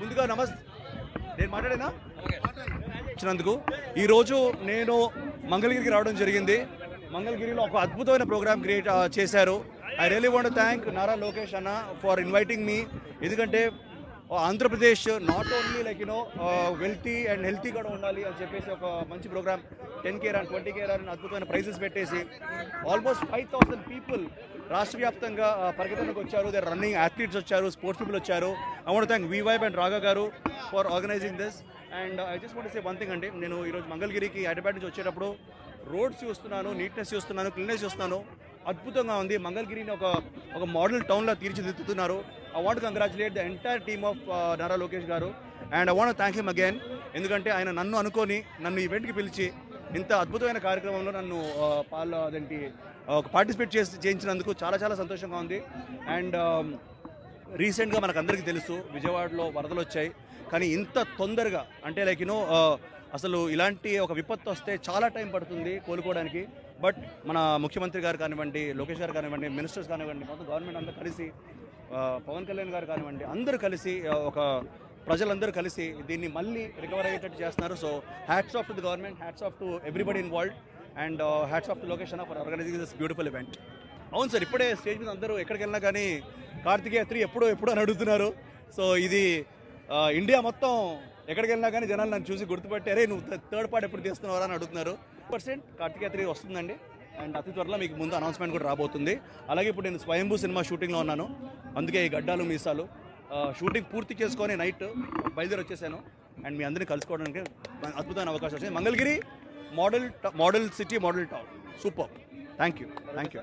ముందుగా నమస్తే నేను మాట్లాడేనా? ఇచ్చినందుకు ఈరోజు నేను మంగళగిరికి రావడం జరిగింది. మంగళగిరిలో ఒక అద్భుతమైన ప్రోగ్రామ్ క్రియేట్ చేశారు. I really want thank Nara Lokesh అన్న ఫర్ ఇన్వైటింగ్ మీ. ఎందుకంటే Uh, Andhra Pradesh not only like you know wealthy and healthy కూడా ఉండాలి అని చెప్పేసి ఒక మంచి program ten K and twenty K అని అద్భుతమైన ప్రైజెస్ పెట్టేసి ఆల్మోస్ట్ ఫైవ్ థౌసండ్ పీపుల్ రాష్ట్ర వ్యాప్తంగా uh, పరిగణనకు వచ్చారు. దే రన్నింగ్ అథ్లీట్స్ వచ్చారు స్పోర్ట్స్ పీపుల్ వచ్చారు. I want thank వివైబ్ and Raga గారు for organizing this and I just want say one thing అండి. నేను ఈరోజు మంగళగిరికి హైదరాబాద్ నుంచి వచ్చేటప్పుడు రోడ్స్ చూస్తున్నాను నీట్నెస్ చూస్తున్నాను క్లీన్నెస్ చూస్తున్నాను. అద్భుతంగా ఉంది. మంగళగిరిని ఒక ఒక మోడల్ టౌన్లో తీర్చిదిద్దుతున్నారు. I want congratulate the entire team of Nara Lokesh గారు and I want thank him again ఎందుకంటే ఆయన నన్ను అనుకొని నన్ను ఈవెంట్కి పిలిచి ఇంత అద్భుతమైన కార్యక్రమంలో నన్ను uh, పాల్ అదేంటి uh, పార్టిసిపేట్ చేసి చేయించినందుకు చాలా చాలా సంతోషంగా ఉంది. అండ్ రీసెంట్గా um, మనకు అందరికీ తెలుసు విజయవాడలో వరదలు వచ్చాయి. కానీ ఇంత తొందరగా అంటే లైక్ యూనో uh, అసలు ఇలాంటి ఒక విపత్తు వస్తే చాలా టైం పడుతుంది కోలుకోవడానికి. బట్ మన ముఖ్యమంత్రి గారు కానివ్వండి లోకేష్ గారు కానివ్వండి మినిస్టర్స్ కానివ్వండి మొత్తం గవర్నమెంట్ అంతా కలిసి పవన్ కళ్యాణ్ గారు కానివ్వండి అందరూ కలిసి ఒక ప్రజలందరూ కలిసి దీన్ని మళ్ళీ రికవర్ అయ్యేటట్టు చేస్తున్నారు. So hats off to the government hats off to everybody involved and hats off to location of organizing this beautiful event అవును సార్ ఇప్పుడే స్టేజ్ మీద అందరూ ఎక్కడికి వెళ్ళినా కానీ కార్తికేయ త్రీ ఎప్పుడో ఎప్పుడో అని అడుగుతున్నారు. సో ఇది ఇండియా మొత్తం ఎక్కడికి వెళ్ళినా కానీ జనాలు నన్ను చూసి గుర్తుపట్టి అరే నువ్వు థర్డ్ పార్ట్ ఎప్పుడు తీస్తున్నావు అని అడుగుతున్నారు. పర్సెంట్ కార్తికేయ త్రీ వస్తుందండి. అండ్ అతి త్వరలో మీకు ముందు అనౌన్స్మెంట్ కూడా రాబోతుంది. అలాగే ఇప్పుడు నేను స్వయంభూ సినిమా షూటింగ్లో ఉన్నాను. అందుకే ఈ గడ్డాలు మీసాలు. షూటింగ్ పూర్తి చేసుకొని నైట్ బయలుదేరి వచ్చేసాను. అండ్ మీ అందరిని కలుసుకోవడానికి అద్భుతమైన అవకాశం వచ్చింది. Mangalagiri model model city model town. Super. Thank you thank you